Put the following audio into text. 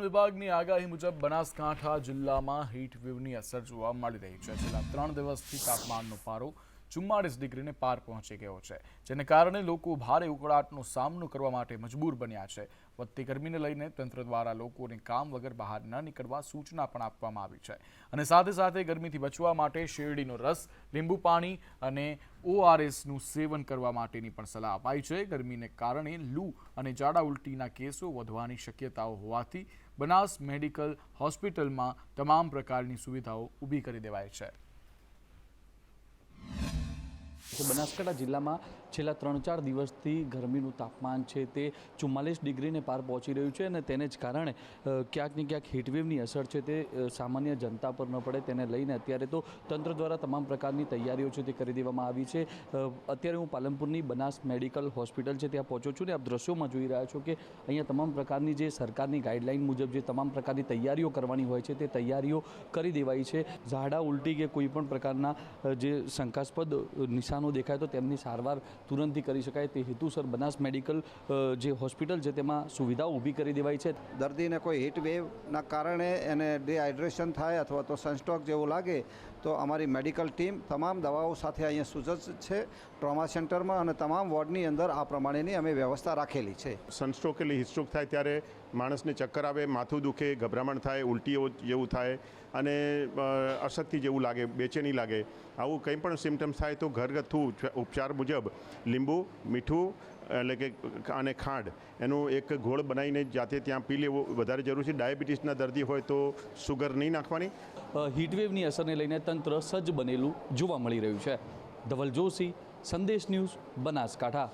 હવામાન વિભાગની આગાહી મુજબ બનાસકાંઠા જિલ્લામાં હીટ વેવની અસર જોવા મળી રહી છે. છેલ્લા ત્રણ દિવસથી તાપમાનનો પારો ચુમ્માળીસ ડિગ્રીને પાર પહોંચી ગયો છે, જેને કારણે લોકો ભારે ઉકળાટનો સામનો કરવા માટે મજબૂર બન્યા છે. વધતી ગરમીને લઈને તંત્ર દ્વારા લોકોને કામ વગર બહાર ન નીકળવા સૂચના પણ આપવામાં આવી છે. અને સાથે સાથે ગરમીથી બચવા માટે શેરડીનો રસ, લીંબુ પાણી અને ઓઆરએસનું સેવન કરવા માટેની પણ સલાહ અપાઈ છે. ગરમીને કારણે લૂ અને ઝાડા ઉલટીના કેસો વધવાની શક્યતાઓ હોવાથી બનાસ મેડિકલ હોસ્પિટલમાં તમામ પ્રકારની સુવિધાઓ ઊભી કરી દેવાય છે. બનાસકાંઠા જિલ્લામાં છેલ્લા ત્રણ ચાર દિવસથી ગરમીનું તાપમાન છે તે ચુમ્માલીસ ડિગ્રીને પાર પહોંચી રહ્યું છે અને તેને જ કારણે ક્યાંક ને ક્યાંક હીટવેવની અસર છે તે સામાન્ય જનતા પર ન પડે તેને લઈને અત્યારે તો તંત્ર દ્વારા તમામ પ્રકારની તૈયારીઓ છે તે કરી દેવામાં આવી છે. અત્યારે હું પાલનપુરની બનાસ મેડિકલ હોસ્પિટલ છે ત્યાં પહોંચ્યો છું ને આપ દ્રશ્યોમાં જોઈ રહ્યા છો કે અહીંયા તમામ પ્રકારની જે સરકારની ગાઈડલાઇન મુજબ જે તમામ પ્રકારની તૈયારીઓ કરવાની હોય છે તે તૈયારીઓ કરી દેવાઈ છે. ઝાડા ઉલટી કે કોઈ પણ પ્રકારના જે શંકાસ્પદ અ, નિશાનો દેખાય તો તેમની સારવાર તુરંતથી કરી શકાય તે હેતુસર બનાસ મેડિકલ જે હોસ્પિટલ છે તેમાં સુવિધાઓ ઊભી કરી દેવાઈ છે. દર્દીને કોઈ હીટ વેવના કારણે એને ડિહાઇડ્રેશન થાય અથવા તો સનસ્ટ્રોક જેવું લાગે તો અમારી મેડિકલ ટીમ તમામ દવાઓ સાથે અહીંયા સુસજ્જ છે. ટ્રોમા સેન્ટરમાં અને તમામ વોર્ડની અંદર આ પ્રમાણેની અમે વ્યવસ્થા રાખેલી છે. સનસ્ટ્રોક એટલે હિસ્ટ્રોક થાય ત્યારે માણસને ચક્કર આવે માથું દુખે ગભરામણ થાય ઉલટીઓ જેવું થાય અને અશક્તિ જેવું લાગે બેચેની લાગે. આવું કંઈ પણ સિમ્ટમ્સ થાય તો ઘરગથ્થુ ઉપ- ઉપચાર મુજબ લીંબુ, મીઠું, એટલે કે અને ખાંડ. એનું એક ઘોળ બનાવીને જાતે ત્યાં પી લેવો વધારે જરૂર છે. ડાયાબિટીસના દર્દી હોય તો સુગર નહીં નાખવાની? હીટવેવની અસરને લઈને તંત્ર સજ્જ બનેલું જોવા મળી રહ્યું છે. ધવલ જોશી સંદેશ ન્યૂઝ, બનાસકાંઠા.